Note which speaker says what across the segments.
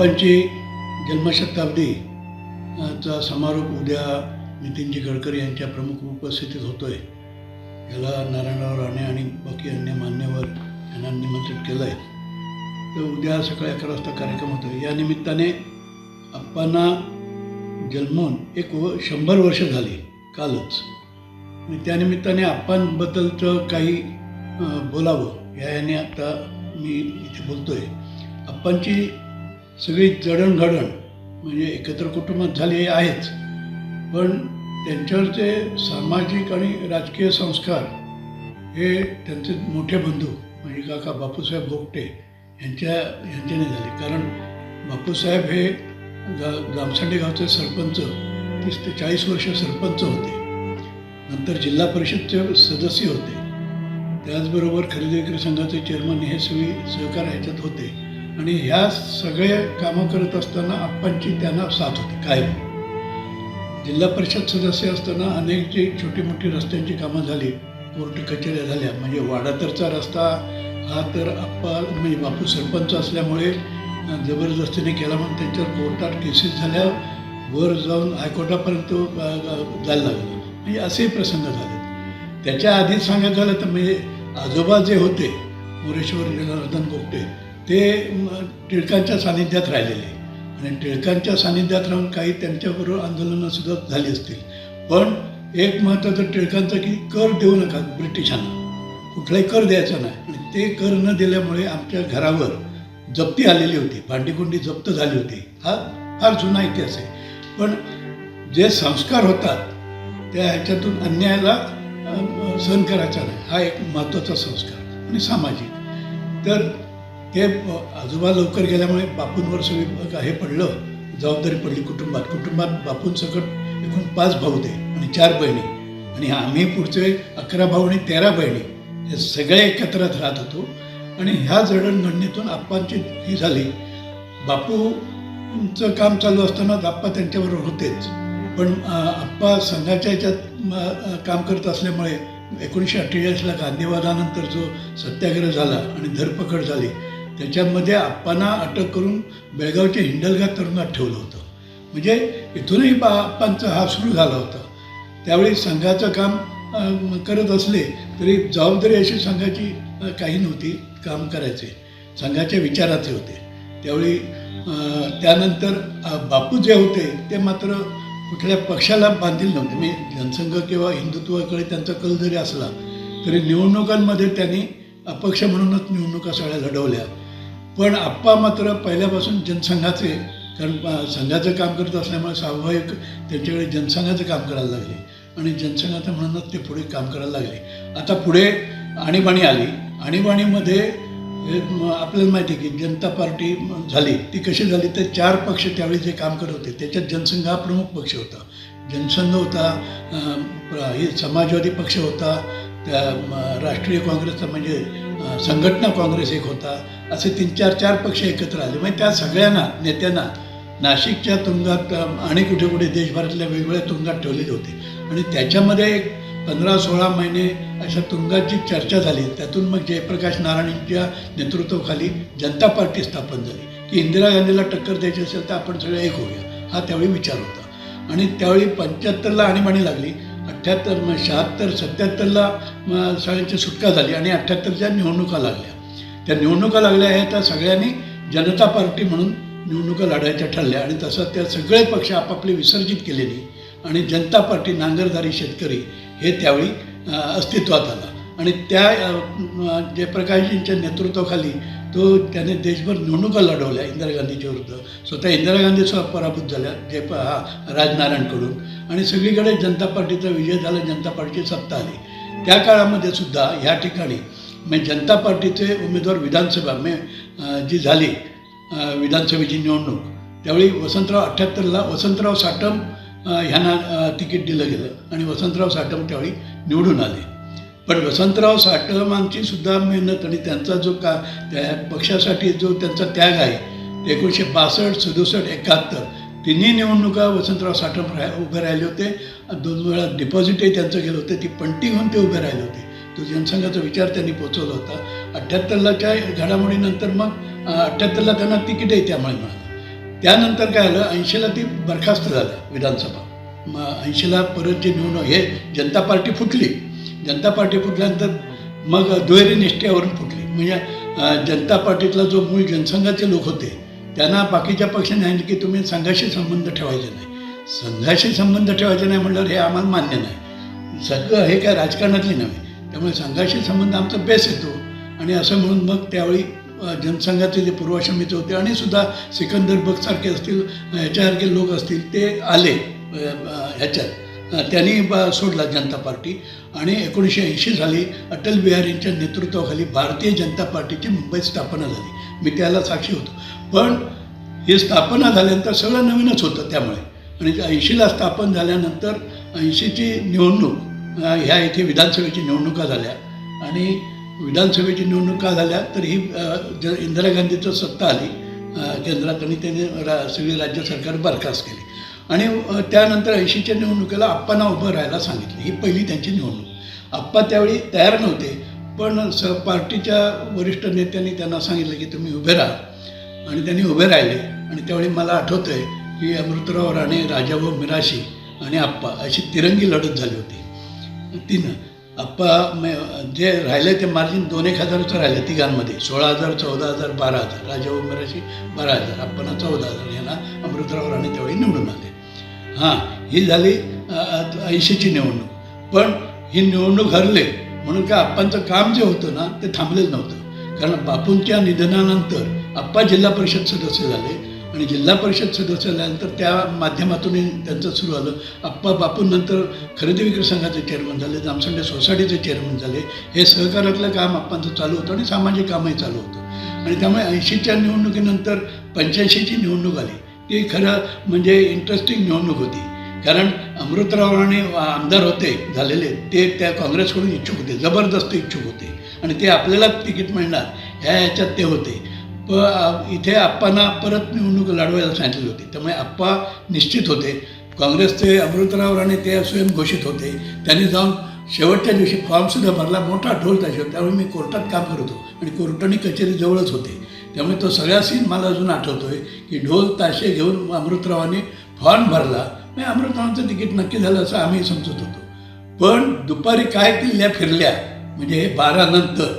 Speaker 1: बाप्पांची जन्मशताब्दी चा समारोप उद्या नितीनजी गडकरी यांच्या प्रमुख उपस्थितीत होतोय. याला नारायणराव राणे आणि बाकी अन्य मान्यवर यांना निमंत्रित केलं आहे तर उद्या सकाळी अकरा वाजता कार्यक्रम होतो या निमित्ताने आप्पांना जन्मून एक व शंभर वर्ष झाली कालच. आणि त्यानिमित्ताने आप्पांबद्दलचं काही बोलावं या याने आता मी इथे बोलतो आहे आप्पांची सगळी जडणघडण म्हणजे एकत्र कुटुंबात झाले आहेच. पण त्यांच्यावरचे सामाजिक आणि राजकीय संस्कार हे त्यांचे मोठे बंधू म्हणजे काका बापूसाहेब भोगटे यांच्या यांच्याने झाले. कारण बापूसाहेब हे गा गामसांडे गावचे सरपंच तीस ते चाळीस वर्ष सरपंच होते. नंतर जिल्हा परिषदचे सदस्य होते. त्याचबरोबर खरेदी विक्री संघाचे चेअरमन हे सगळी सहकार ह्याच्यात होते. आणि ह्या सगळे कामं करत असताना आप्पांची त्यांना साथ होती काय जिल्हा परिषद सदस्य असताना अनेक जी छोटी मोठी रस्त्यांची कामं झाली कोर्ट कचेऱ्या झाल्या म्हणजे वाडातरचा रस्ता हा तर आप्पा म्हणजे बापू सरपंच असल्यामुळे जबरदस्तीने केला म्हणून त्यांच्यावर कोर्टात केसेस झाल्या वर जाऊन हायकोर्टापर्यंत जायला लागलं. म्हणजे असेही प्रसंग झाले. त्याच्या आधीच सांगायचं झालं तर म्हणजे आजोबा जे होते मुरेश्वर जनार्दन गोपटे ते टिळकांच्या सानिध्यात राहिलेले. आणि टिळकांच्या सानिध्यात राहून काही त्यांच्याबरोबर आंदोलनं सुद्धा झाली असतील. पण एक महत्त्वाचं टिळकांचं की कर देऊ नका ब्रिटिशांना. कुठलाही कर द्यायचा नाही. आणि ते कर न दिल्यामुळे आमच्या घरावर जप्ती आलेली होती. भांडीकुंडी जप्त झाली होती. हा फार जुना इतिहास आहे. पण जे संस्कार होतात त्या ह्याच्यातून अन्यायाला सहन करायचा नाही. हा एक महत्त्वाचा संस्कार. आणि सामाजिक. तर ते आजोबा लवकर गेल्यामुळे बापूंवर सगळी हे पडलं. जबाबदारी पडली कुटुंबात. कुटुंबात बापूंसकट एकूण पाच भाऊ ते आणि चार बहिणी. आणि आम्ही पुढचे अकरा भाऊ आणि तेरा बहिणी. हे सगळे एकत्रात राहत होतो. आणि ह्या जडणघडणीतून आप्पांची ही झाली. बापूंचं काम चालू असतानाच आप्पा त्यांच्याबरोबर होतेच. पण आप्पा संघाच्या ह्याच्यात काम करत असल्यामुळे एकोणीसशे अठ्ठेचाळीसला गांधीवादानंतर जो सत्याग्रह झाला आणि धरपकड झाली. त्याच्यामध्ये आप्पांना अटक करून बेळगावच्या हिंडलगा तरुणात ठेवलं होतं. म्हणजे इथूनही बा आप्पांचा हा सुरू झाला होता. त्यावेळी संघाचं काम करत असले तरी जबाबदारी अशी संघाची काही नव्हती काम करायचे. संघाच्या विचाराचे होते. त्यावेळी त्यानंतर बापू जे होते ते मात्र कुठल्या पक्षाला बांधील नव्हते. मी जनसंघ किंवा हिंदुत्वाकडे त्यांचा कल जरी असला तरी निवडणुकांमध्ये त्यांनी अपक्ष म्हणूनच निवडणुका सगळ्या लढवल्या. पण आप्पा मात्र पहिल्यापासून जनसंघाचे कारण संघाचं काम करत असल्यामुळे स्वाभाविक त्यांच्याकडे जनसंघाचं काम करायला लागले. आणि जनसंघाचं म्हणूनच ते पुढे काम करायला लागले. आता पुढे आणीबाणी आली. आणीबाणीमध्ये आपल्याला माहिती आहे की जनता पार्टी झाली. ती कशी झाली तर चार पक्ष त्यावेळी जे काम करत होते त्याच्यात जनसंघ हा प्रमुख पक्ष होता. जनसंघ होता हे समाजवादी पक्ष होता त्या राष्ट्रीय काँग्रेसचा म्हणजे संघटना काँग्रेस एक होता. असे तीन चार चार पक्ष एकत्र आले. म्हणजे त्या सगळ्यांना नेत्यांना नाशिकच्या तुंगात आणि कुठे कुठे देशभरातल्या वेगवेगळ्या तुंगात ठेवलेले होते. आणि त्याच्यामध्ये एक पंधरा सोळा महिने अशा तुंगाची चर्चा झाली त्यातून मग जयप्रकाश नारायणच्या नेतृत्वाखाली जनता पार्टी स्थापन झाली. की इंदिरा गांधीला टक्कर द्यायची असेल तर आपण सगळे एक होऊया हा त्यावेळी विचार होता. आणि त्यावेळी पंच्याहत्तरला आणीबाणी लागली. अठ्ठ्याहत्तर मग शहात्तर सत्याहत्तरला सगळ्यांची सुटका झाली आणि अठ्ठ्याहत्तरच्या निवडणुका लागल्या. त्या निवडणुका लागल्या आहेत त्या सगळ्यांनी जनता पार्टी म्हणून निवडणुका लढायच्या ठरल्या आणि तसं त्या सगळे पक्ष आपापले विसर्जित केलेली आणि जनता पार्टी नांगरधारी शेतकरी हे त्यावेळी अस्तित्वात आलं. आणि त्या जयप्रकाशजींच्या नेतृत्वाखाली तो त्याने देशभर निवडणुका लढवल्या इंदिरा गांधीच्या विरुद्ध. स्वतः इंदिरा गांधी पराभूत झाल्या जय हा राजनारायणकडून. आणि सगळीकडे जनता पार्टीचा विजय झाला जनता पार्टीची सत्ता आली. त्या काळामध्ये सुद्धा ह्या ठिकाणी म्हणजे जनता पार्टीचे उमेदवार विधानसभा मे जी झाली विधानसभेची निवडणूक त्यावेळी वसंतराव अठ्ठ्याहत्तरला वसंतराव साटम ह्यांना तिकीट दिलं गेलं. आणि वसंतराव साटम त्यावेळी निवडून आले. पण वसंतराव साटमांची सुद्धा मेहनत आणि त्यांचा जो का त्या पक्षासाठी जो त्यांचा त्याग आहे एकोणीसशे बासष्ट सदुसष्ट एकाहत्तर तिन्ही निवडणुका वसंतराव साठम राह उभे राहिले होते. दोन वेळा डिपॉझिटही त्यांचं गेलं होतं. ती पंटी घेऊन ते उभे राहिले होते. तो जनसंघाचा विचार त्यांनी पोचवला होता. अठ्ठ्याहत्तरलाच्या घडामोडीनंतर मग अठ्ठ्याहत्तरला त्यांना तिकीटही त्यामुळे मिळालं. त्यानंतर काय आलं? ऐंशीला ती बरखास्त झालं विधानसभा. मग ऐंशीला परत जे निवडणूक हे जनता पार्टी फुटली. जनता पार्टी फुटल्यानंतर मग दुहेरी निष्ठेवरून फुटली. म्हणजे जनता पार्टीतला जो मूळ जनसंघाचे लोक होते त्यांना बाकीच्या पक्षाने सांगितलं की तुम्ही संघाशी संबंध ठेवायचे नाही. संघाशी संबंध ठेवायचे नाही म्हटल्यावर हे आम्हाला मान्य नाही. सगळं हे काय राजकारणातली नव्हे. त्यामुळे संघाशी संबंध आमचा बेस येतो. आणि असं म्हणून मग त्यावेळी जनसंघाचे जे पूर्वाश्रमीचे होते आणि सुद्धा सिकंदर बगसारखे असतील ह्याच्यासारखे लोक असतील ते आले ह्याच्यात. त्यांनी ब सोडला जनता पार्टी. आणि एकोणीसशे ऐंशी साली अटल बिहारींच्या नेतृत्वाखाली भारतीय जनता पार्टीची मुंबईत स्थापना झाली. मी त्याला साक्षी होतो. पण हे स्थापना झाल्यानंतर सगळं नवीनच होतं त्यामुळे. आणि ऐंशीला स्थापन झाल्यानंतर ऐंशीची निवडणूक ह्या इथे विधानसभेची निवडणुका झाल्या. आणि विधानसभेची निवडणुका झाल्या तर ही ज इंदिरा गांधीचं सत्ता आली. केंद्रात आणि त्यांनी रा सगळी राज्य सरकार बरखास्त केली. आणि त्यानंतर ऐंशीच्या निवडणुकीला आप्पांना उभं राहायला सांगितलं. ही पहिली त्यांची निवडणूक. आप्पा त्यावेळी तयार नव्हते पण स पार्टीच्या वरिष्ठ नेत्यांनी त्यांना सांगितलं की तुम्ही उभे राहा. आणि त्यांनी उभे राहिले. आणि त्यावेळी मला आठवतं आहे की अमृतराव राणे राजाभाऊ मिराशी आणि आप्पा अशी तिरंगी लढत झाली होती. तीन आप्पा जे राहिले ते मार्जिन दोन एक हजाराचं राहिले तिघांमध्ये. सोळा हजार चौदा हजार बारा हजार. राजाभाऊ मिराशी बारा हजार. आप्पांना चौदा हजार. यांना अमृतराव राणे त्यावेळी निवडून आले. हां ही झाली ऐंशीची निवडणूक. पण ही निवडणूक हरले म्हणून काय आप्पांचं काम जे होतं ना ते थांबलेलं नव्हतं. कारण बापूंच्या निधनानंतर आप्पा जिल्हा परिषद सदस्य झाले आणि जिल्हा परिषद सदस्य झाल्यानंतर त्या माध्यमातून त्यांचं सुरू झालं. आप्पा बापूंनंतर खरेदी विक्री संघाचे चेअरमन झाले जामसंडे सोसायटीचे चेअरमन झाले. हे सहकारातलं काम आप्पांचं चालू होतं आणि सामाजिक कामही चालू होतं. आणि त्यामुळे ऐंशीच्या निवडणुकीनंतर पंच्याऐंशीची निवडणूक आली. ती खरं म्हणजे इंटरेस्टिंग निवडणूक होती. कारण अमृतराव राणे आमदार होते झालेले ते त्या काँग्रेसकडून इच्छुक होते जबरदस्त इच्छुक होते. आणि ते आपल्याला तिकीट मिळणार ह्या ह्याच्यात ते होते. प इथे आप्पांना परत निवडणूक लढवायला सांगितली होती. त्यामुळे आप्पा निश्चित होते. काँग्रेसचे अमृतराव राणे ते स्वयं घोषित होते. त्यांनी जाऊन शेवटच्या दिवशी फॉर्मसुद्धा भरला मोठा ढोल त्याशिवाय त्यावेळी मी कोर्टात काम करत होतो. आणि कोर्ट आणि कचेरी जवळच होते. त्यामुळे तो सगळा सीन मला अजून आठवतोय की ढोल ताशे घेऊन अमृतरावाने फॉर्म भरला. म्हणजे अमृतरावांचं तिकीट नक्की झालं असं आम्ही समजत होतो. पण दुपारी काय किल्ल्या फिरल्या म्हणजे हे बारा नंतर.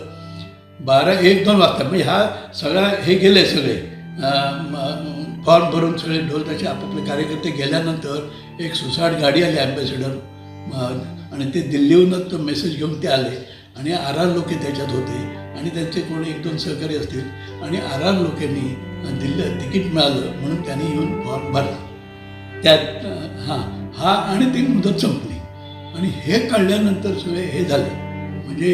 Speaker 1: बारा एक दोन वाजता. म्हणजे हा सगळा हे गेले सगळे. फॉर्म भरून सगळे ढोल त्याचे आपापले कार्यकर्ते गेल्यानंतर एक सुसाट गाडी आली ॲम्बॅसेडर आणि ते दिल्लीहूनच तो मेसेज घेऊन ते आले. आणि आर आर लोके त्याच्यात होते आणि त्यांचे कोणी एक दोन सहकारी असतील आणि आर आर लोकेंनी तिकीट मिळालं म्हणून त्यांनी येऊन फॉर्म भरला. त्यात हां हा आणि ती मुदत संपली. आणि हे कळल्यानंतर सगळे हे झाले. म्हणजे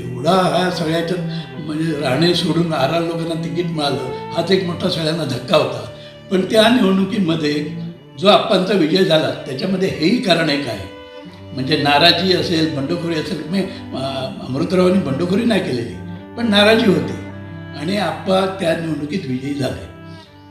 Speaker 1: एवढा हा सगळ्याच्यात म्हणजे राणे सोडून आर आर लोकांना तिकीट मिळालं हाच एक मोठा सगळ्यांना धक्का होता. पण त्या निवडणुकीमध्ये जो आप्पांचा विजय झाला त्याच्यामध्ये हेही कारण एक आहे. म्हणजे नाराजी असेल बंडखोरी असेल मी अमृतरावांनी बंडखोरी नाही केलेली पण नाराजी होती. आणि आप्पा त्या निवडणुकीत विजयी झाले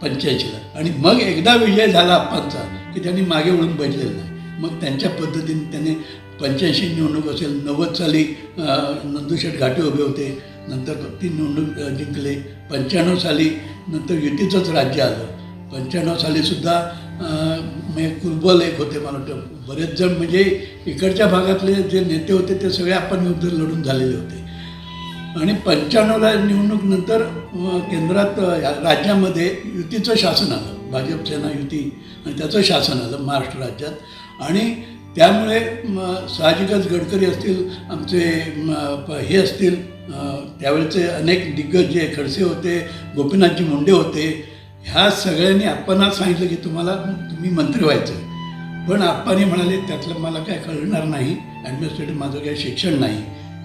Speaker 1: पंच्याऐंशीला. आणि मग एकदा विजय झाला आप्पांचा की त्यांनी मागे वळून बैठलेलं नाही. मग त्यांच्या पद्धतीने त्यांनी पंच्याऐंशी निवडणूक असेल नव्वद साली नंदुशेठ घाटे उभे होते नंतर ती निवडणूक जिंकले पंच्याण्णव साली नंतर युतीचंच राज्य आलं. पंच्याण्णव सालीसुद्धा म्हणजे कुलबल एक होते मला वाटतं. बरेच जण म्हणजे इकडच्या भागातले जे नेते होते ते सगळे आपण युद्ध लढून झालेले होते. आणि पंच्याण्णवला निवडणूक नंतर केंद्रात या राज्यामध्ये युतीचं शासन आलं. भाजप सेना युती आणि त्याचं शासन आलं महाराष्ट्र राज्यात. आणि त्यामुळे साहजिकच गडकरी असतील आमचे हे असतील त्यावेळेचे अनेक दिग्गज जे खडसे होते गोपीनाथजी मुंडे होते ह्या सगळ्यांनी आपणा सांगितलं की तुम्हाला तुम्ही मंत्री व्हायचं. पण आप्पानी म्हणाले त्यातलं मला काय कळणार नाही ॲडमिनिस्ट्रेटिव्ह माझं काही शिक्षण नाही.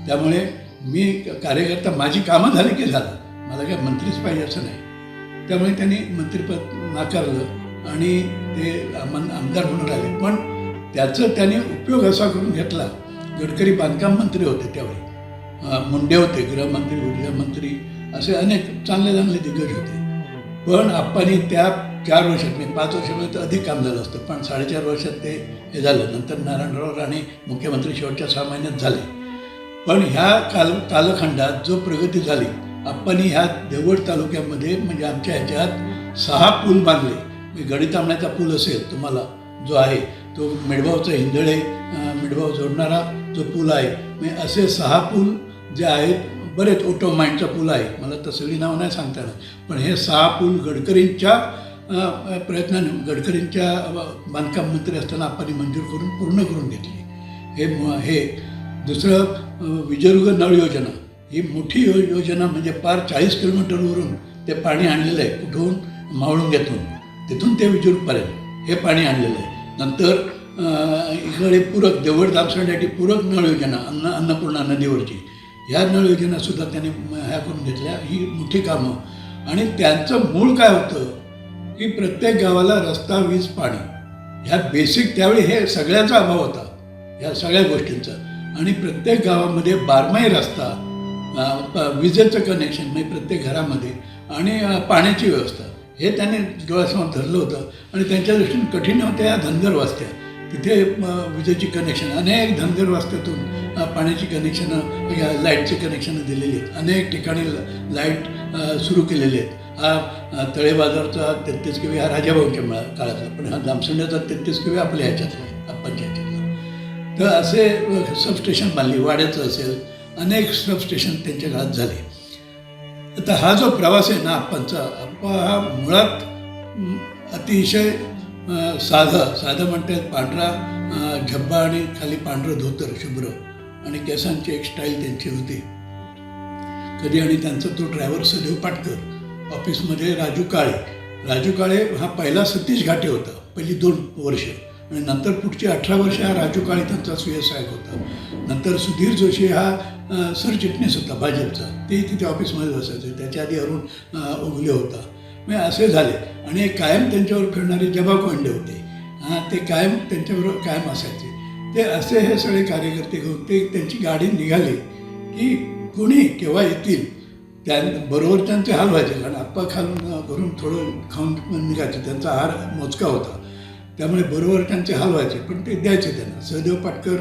Speaker 1: त्यामुळे मी कार्यकर्ता माझी कामं झाली की झालं. मला काय मंत्रीच पाहिजे असं नाही. त्यामुळे त्यांनी मंत्रिपद नाकारलं आणि ते आमदार म्हणून राहिले. पण त्याचं त्यांनी उपयोग असा करून घेतला. गडकरी बांधकाम मंत्री होते त्यावेळी. मुंडे होते गृहमंत्री ऊर्जामंत्री असे अनेक चांगले चांगले दिग्गज होते. पण आप्पांनी त्या चार वर्षात मी पाच वर्षामध्ये तर अधिक काम झालं असतं पण साडेचार वर्षात ते हे झालं. नंतर नारायणराव राणे मुख्यमंत्री शेवटच्या सहा महिन्यात झाले. पण ह्या काल कालखंडात जो प्रगती झाली आप्पांनी ह्या देवगड तालुक्यामध्ये म्हणजे आमच्या ह्याच्यात सहा पूल बांधले. म्हणजे गडी गणितामण्याचा पूल असेल तुम्हाला जो आहे तो मेडभावचा हिंदळे मेडभाव जोडणारा जो पूल आहे म्हणजे असे सहा पूल जे आहेत बरेच ओटो माइंडचा पूल आहे. मला तर सगळी नावं नाही सांगता येणार. पण हे सहा पूल गडकरींच्या प्रयत्नाने गडकरींच्या बांधकाम मंत्री असताना आपण मंजूर करून पूर्ण करून घेतली. हे हे दुसरं अं, नळ योजना. ही मोठी यो योजना म्हणजे पार चाळीस किलोमीटरवरून ते पाणी आणलेलं आहे. कुठून? मावळुंग्यातून तिथून ते विजूरपर्यंत हे पाणी आणलेलं आहे. नंतर इकडे पूरक देवळ दामसण्यासाठी पूरक नळ योजना अन्न अन्नपूर्णा नदीवरची. ह्या नळ योजनासुद्धा त्यांनी ह्या करून घेतल्या. ही मोठी कामं. आणि त्यांचं मूळ काय होतं? की प्रत्येक गावाला रस्ता वीज पाणी. ह्या बेसिक त्यावेळी हे सगळ्याचा अभाव होता. ह्या सगळ्या गोष्टींचा. आणि प्रत्येक गावामध्ये बारमाही रस्ता विजेचं कनेक्शन म्हणजे प्रत्येक घरामध्ये आणि पाण्याची व्यवस्था. हे त्यांनी डोळ्यासमोर धरलं होतं. आणि त्यांच्या दृष्टीने कठीण होत्या ह्या धनगर वास्त्या. तिथे विजेची कनेक्शन अनेक धनगर वास्त्यातून पाण्याची कनेक्शनं लाईटची कनेक्शनं दिलेली आहेत. अनेक ठिकाणी लाइट सुरू केलेली आहेत. हा तळे बाजारचा तेहतीस किवी हा राजाभाऊच्या मेळा काळातला पण हा जामसंड्याचा तेहतीस किवी आपल्या ह्याच्यातला आहे आपणच्या ह्याच्यातला तर असे सबस्टेशन बांधली वाड्याचं असेल अनेक सबस्टेशन त्यांच्या काळात झाले. आता हा जो प्रवास आहे ना आपणचा आप्पा हा मुळात अतिशय साधं साधं म्हणतात पांढरा झब्बा आणि खाली पांढरं धोतर शुभ्र. आणि केसांची एक स्टाईल त्यांची होती. कधी आणि त्यांचा तो ड्रायव्हर सदैव पाटकर. ऑफिसमध्ये राजू काळे. राजू काळे हा पहिला सतीश घाटे होता पहिली दोन वर्ष. आणि नंतर पुढची अठरा वर्ष हा राजू काळे त्यांचा सुयसहायक होता. नंतर सुधीर जोशी हा सरचिटणीस होता भाजपचा. ते तिथे ऑफिसमध्ये बसायचे. त्याच्या आधी अरुण अ, उगले होता. म्हणजे असे झाले. आणि कायम त्यांच्यावर फिरणारे जबा कोंडे होते. हां ते कायम त्यांच्याबरोबर कायम असायचे. ते असे हे सगळे कार्यकर्ते घेऊन ते त्यांची गाडी निघाली की कोणी केव्हा येतील त्या बरोबर त्यांचे हाल व्हायचे. कारण आप्पा खालून भरून थोडं खाऊन निघायचे. त्यांचा आहार मोजका होता. त्यामुळे बरोबर त्यांचे हाल व्हायचे. पण ते द्यायचे त्यांना. सहदेव पाटकर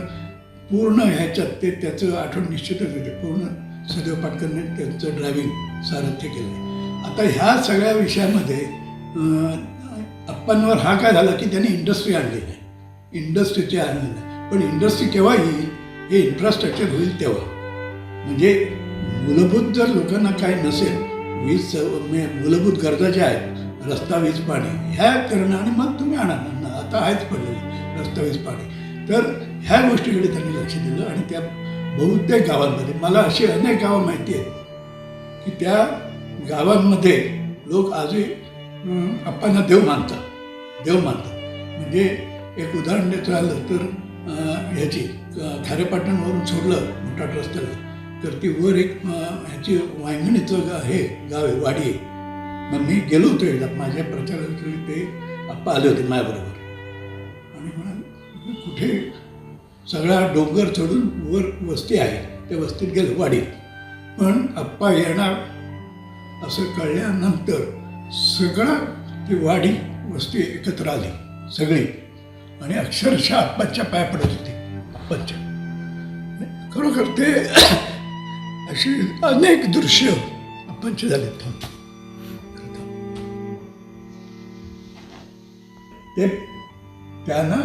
Speaker 1: पूर्ण ह्याच्यात ते त्याचं आठवण निश्चितच होते पूर्ण सहदेव पाटकरने त्यांचं ड्रायव्हिंग सारथ्य केलं. आता ह्या सगळ्या विषयामध्ये अप्पांवर हा काय झाला की त्यांनी इंडस्ट्री आणली नाही. इंडस्ट्रीची आणली नाही. पण इंडस्ट्री केव्हा येईल हे इन्फ्रास्ट्रक्चर होईल तेव्हा. म्हणजे मूलभूत जर लोकांना काही नसेल वीज म्हणजे मूलभूत गरजा ज्या आहेत रस्ता वीज पाणी ह्या करणं आणि मग तुम्ही आणा. ना आता आहेच पडलेलं रस्ता वीज पाणी. तर ह्या गोष्टीकडे त्यांनी लक्ष दिलं आणि त्या बहुतेक गावांमध्ये मला अशी अनेक गावं माहिती आहेत की त्या गावांमध्ये लोक आजही अप्पांना देव मानतात. देव मानतात. म्हणजे एक उदाहरण देतो आलं तर ह्याची खारेपाटणवरून सोडलं मोठा रस्त्याला तर ती वर एक ह्याची वायंगणीचं हे गाव आहे वाडी आहे. मग मी गेलो होतो एकदा माझ्या प्रचारात ते आप्पा आले होते माझ्याबरोबर आणि म्हणाले कुठे? सगळा डोंगर चढून वर वस्ती आहे त्या वस्तीत गेलो वाडीत. पण आप्पा येणार असं कळल्यानंतर सगळं ती वाढी वस्ती एकत्र आली सगळी. आणि अक्षरशः आप्पाच्या पाया पडत होती आप्पाच्या खरोखर ते अशी अनेक दृश्य आप्पांची झाले ते त्यांना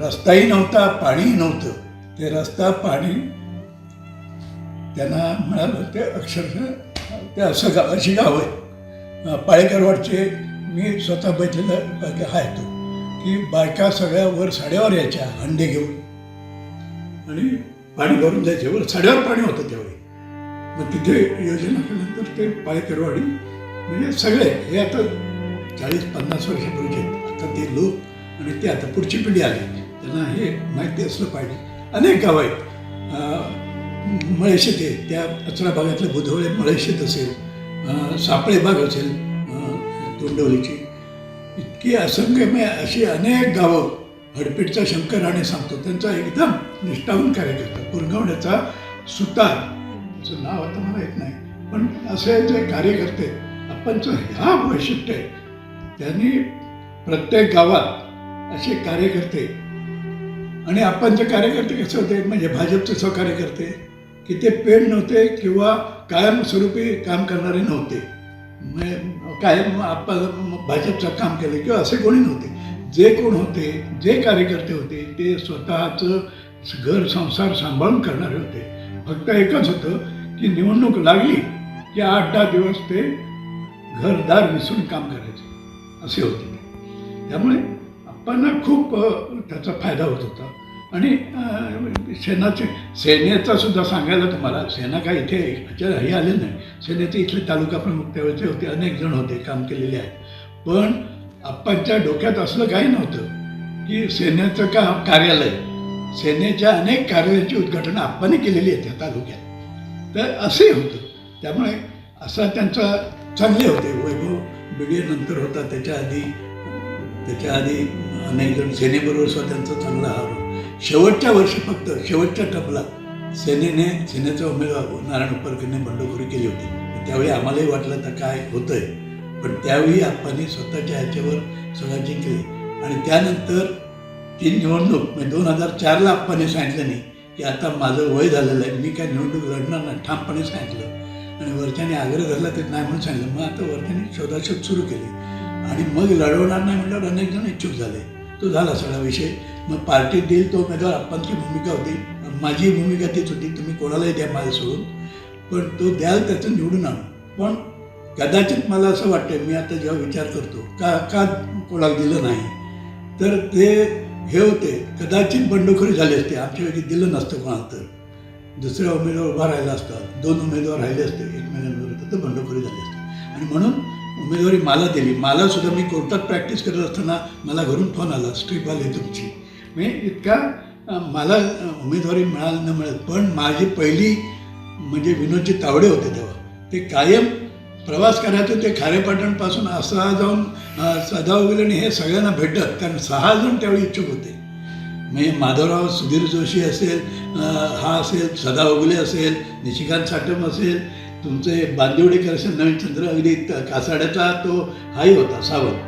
Speaker 1: रस्ताही नव्हता पाणीही नव्हतं. ते रस्ता पाणी त्यांना मिळालं. ते अक्षरशः त्या असं गाव अशी गाव आहे पाळेकरवाडचे मी स्वतः बैठलेलं आहे तो. की बायका सगळ्या वर साड्यावर यायच्या हंडे घेऊन. आणि पाणी भरून जायचे. वर साड्यावर पाणी होतं त्यावेळी. मग तिथे योजना केल्यानंतर ते पाळेकरवाडी म्हणजे सगळे हे आता चाळीस पन्नास वर्षापूर्वीचे आहेत. आता ते लोक आणि ते आता पुढची पिढी आली. त्यांना हे माहिती असलं पाहिजे. अनेक गावं आहेत. अं, मळेशीत आहे. त्या कचरा भागातले बुधवळे मळेशीत असेल सापळे बाग असेल तोंडवलीची. इतकी असंख्यमय अशी अनेक गावं हडपीटचा शंकर राणे सांगतो. त्यांचा एकदम निष्ठावून कार्यकर्ता पुरगवण्याचा सुतार. त्याचं नाव आता मला येत नाही. पण असे जे कार्यकर्ते आपणचं ह्या वैशिष्ट्य आहे त्यांनी प्रत्येक गावात असे कार्यकर्ते आणि आपणचे कार्यकर्ते कसे होते म्हणजे भाजपचे स्वकार्यकर्ते की ते पेड नव्हते किंवा कायमस्वरूपी काम करणारे नव्हते. म्हणजे काय भाजपचं काम केलं किंवा असे कोणी नव्हते. जे कोण होते जे कार्यकर्ते होते ते स्वतःचं घर संसार सांभाळून करणारे होते. फक्त एकच होतं की निवडणूक लागली की आठ दहा दिवस ते घरदार विसरून काम करायचे. असे होते त्यामुळे आपण खूप त्याचा फायदा होत होता. आणि सेनाचे सेनेचा सुद्धा सांगायला तुम्हाला सेना काय इथे ह्याच्या हे आले नाही. सेनेचे इथले तालुका प्रमुख त्यावेळेचे होते अनेक जण होते काम केलेले आहेत. पण आप्पांच्या डोक्यात असलं काही नव्हतं की सेनेचं का कार्यालय सेनेच्या अनेक कार्यालयाची उद्घाटन आप्पाने केलेली आहेत त्या तालुक्यात. तर असंही होतं. त्यामुळे असा त्यांचा चांगले होते. वैभव बिडिए नंतर होता त्याच्या आधी त्याच्या आधी अनेक जण सेनेबरोबर सुद्धा त्यांचा चांगला हार होता. शेवटच्या वर्षी फक्त शेवटच्या टपला. सेनेने सेनेचा उमेदवार नारायण उपरकरने बंडखोरी केली होती. त्यावेळी आम्हालाही वाटलं तर काय होतंय. पण त्यावेळी आप्पांनी स्वतःच्या ह्याच्यावर सगळं जिंकले आणि त्यानंतर ती निवडणूक म्हणजे दोन हजार चारला आपण सांगितलं नाही की आता माझं वय झालेलं आहे मी काय निवडणूक लढणार नाही ठामपणे सांगितलं. आणि वरच्याने आग्रह धरला ते नाही म्हणून सांगितलं. मग आता वरच्याने शोधाशोध सुरू केली. आणि मग लढवणार नाही म्हटल्यावर अनेक जण इच्छुक झाले. तो झाला सगळा विषय. मग पार्टीत देईल तो उमेदवार आप्पांची भूमिका होती. माझी भूमिका तीच होती तुम्ही कोणालाही द्या माझं सोडून. पण तो द्याल त्याचं निवडून आणू. पण कदाचित मला असं वाटतं मी आता जेव्हा विचार करतो का का कोणाला दिलं नाही? तर ते हे होते कदाचित बंडखोरी झाली असते आमच्यापैकी दिलं नसतं कोणाला तर. दुसऱ्या उमेदवार उभा राहिला असता दोन उमेदवार राहिले असते एकमेकांविरुद्ध तर बंडखोरी झाली असते. आणि म्हणून उमेदवारी मला दिली. मला सुद्धा मी कोर्टात प्रॅक्टिस करत असताना मला घरून फोन आला स्ट्रीप आली तुमची. म्हणजे इतका मला उमेदवारी मिळाली न मिळत पण माझी पहिली म्हणजे विनोदजी तावडे होते तेव्हा. ते कायम प्रवास करायचं ते खारेपाटणपासून असा जाऊन अं, सदा आणि हे सगळ्यांना भेटत. कारण सहा जण त्यावेळी इच्छुक होते. म्हणजे माधवराव सुधीर जोशी असेल हा असेल सदा उगले असेल निशिकांत साटम असेल तुमचे बांदिवडेकर असेल नवीनचंद्र अगदी कासाड्याचा तो हाही होता सावंत.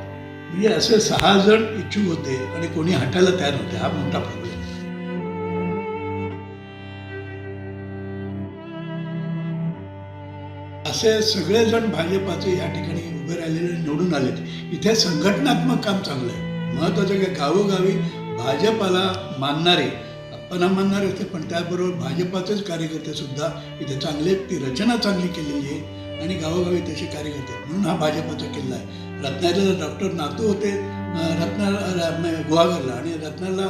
Speaker 1: म्हणजे असे सहा जण इच्छुक होते आणि कोणी हटायला तयार नव्हते. हा मोठा प्रॉब्लेम असे सगळेजण भाजपाचे या ठिकाणी उभे राहिलेले निवडून आलेत. इथे संघटनात्मक काम चांगलं आहे. महत्वाचं काय गावोगावी भाजपाला मानणारे आपण मानणारे होते पण त्याबरोबर भाजपाचेच कार्यकर्ते सुद्धा इथे चांगले ती रचना चांगली केलेली आहे आणि गावोगावी तसे कार्यकर्ते म्हणून हा भाजपाचा किल्ला आहे. रत्नाचे डॉक्टर नातू होते रत्ना गुहागरला. आणि रत्नाला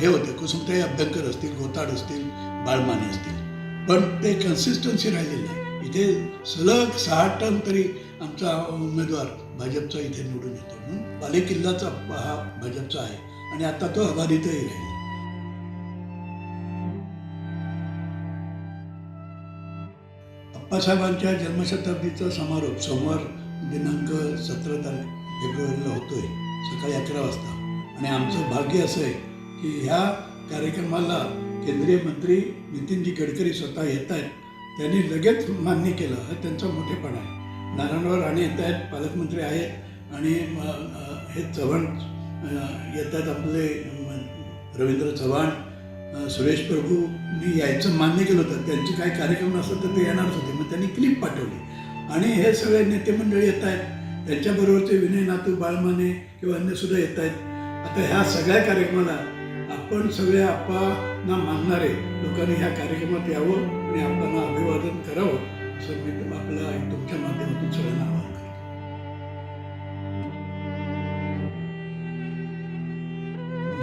Speaker 1: हे होते कुसुमताई अभ्यंकर असतील गोताड असतील बाळमाने असतील. पण ते कन्सिस्टन्सी राहिलेली नाही. इथे सलग सहा टन तरी आमचा उमेदवार भाजपचा इथे निवडून येतो. म्हणून बालेकिल्लाचा हा भाजपचा आहे. आणि आता तो अबाधितही राहील. अप्पासाहेबांच्या जन्मशताब्दीचा समारोप सोमवार दिनांक सतरा तारीख फेब्रुवारीला होतोय सकाळी अकरा वाजता. आणि आमचं भाग्य असं आहे की ह्या कार्यक्रमाला केंद्रीय मंत्री नितीनजी गडकरी स्वतः येत आहेत. त्यांनी लगेच मान्य केलं हा त्यांचा मोठेपणा आहे. नारायणराव राणे येत आहेत पालकमंत्री आहेत आणि हे चव्हाण येत आहेत आपले रवींद्र चव्हाण सुरेश सुरेश प्रभूंनी यायचं मान्य केलं होतं. त्यांचे काही कार्यक्रम असतात तर ते येणारच होते. मग त्यांनी क्लिप पाठवली. आणि हे सगळे नेते मंडळी येत आहेत. त्यांच्याबरोबरचे विनय नातू बाळमाने किंवा अन्य सुद्धा येत आहेत. आता ह्या सगळ्या कार्यक्रमाला आपण सगळे आप्पांना मानणारे लोकांनी ह्या कार्यक्रमात यावं आणि आप्पांना अभिवादन करावं. असं मी तुम- आपल्या तुमच्या माध्यमातून सगळ्यांना आवाहन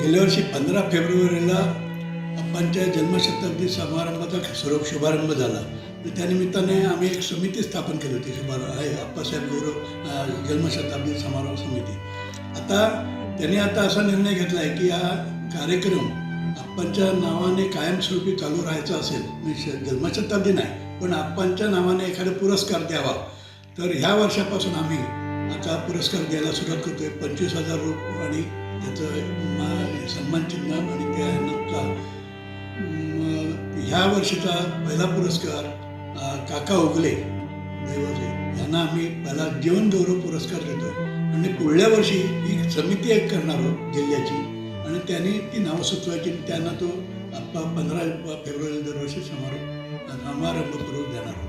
Speaker 1: गेल्या वर्षी पंधरा फेब्रुवारीला आप्पांच्या जन्मशताब्दी समारंभाचा सुरू शुभारंभ झाला. त्यानिमित्ताने आम्ही एक समिती स्थापन केली होती आहे अप्पासाहेब गौरव जन्मशताब्दी समारोह समिती. आता त्यांनी आता असा निर्णय घेतला आहे की हा कार्यक्रम अप्पांच्या नावाने कायमस्वरूपी चालू राहायचा असेल म्हणजे जन्मशताब्दी नाही पण आप्पांच्या नावाने एखादा पुरस्कार द्यावा. तर ह्या वर्षापासून आम्ही आता पुरस्कार द्यायला सुरुवात करतोय पंचवीस हजार रुपये आणि त्याचं सन्मानचिन्ह आणि त्यानंतर ह्या वर्षीचा पहिला पुरस्कार काका उगले. दैवजे यांना आम्ही पहिला जीवन गौरव पुरस्कार देतो आणि पुढल्या वर्षी ही समिती एक करणार आहोत जिल्ह्याची. आणि त्यांनी ती नावं सुचवायची. त्यांना तो आप्पा पंधरा फेब्रुवारी दरवर्षी समारोप समारंभपूर्वक देणार आहोत.